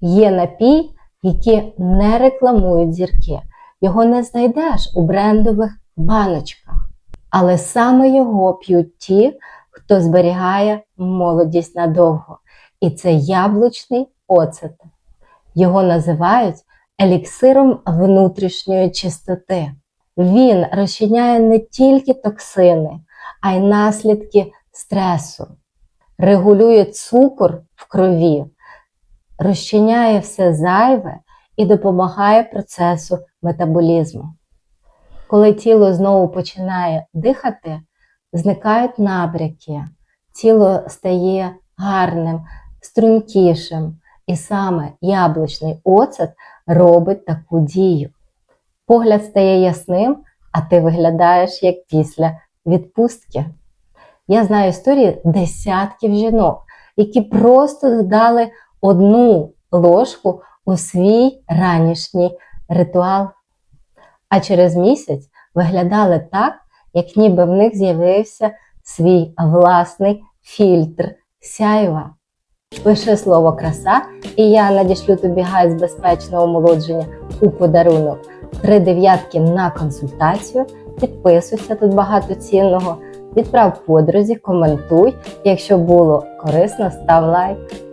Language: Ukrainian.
Є напій, який не рекламують зірки. Його не знайдеш у брендових баночках. Але саме його п'ють ті, хто зберігає молодість надовго. І це яблучний оцет. Його називають еліксиром внутрішньої чистоти. Він розчиняє не тільки токсини, а й наслідки стресу, регулює цукор в крові, розчиняє все зайве і допомагає процесу метаболізму. Коли тіло знову починає дихати, зникають набряки, тіло стає гарним, стрункішим, і саме яблучний оцет робить таку дію. Погляд стає ясним, а ти виглядаєш як після відпустки. Я знаю історії десятків жінок, які просто додали одну ложку у свій ранішній ритуал. А через місяць виглядали так, як ніби в них з'явився свій власний фільтр сяйва. Пиши слово краса, і я надішлю тобі гайд з безпечного омолодження у подарунок. Три дев'ятки на консультацію. Підписуйся, тут багато цінного. Відправ подрузі, коментуй. Якщо було корисно, став лайк.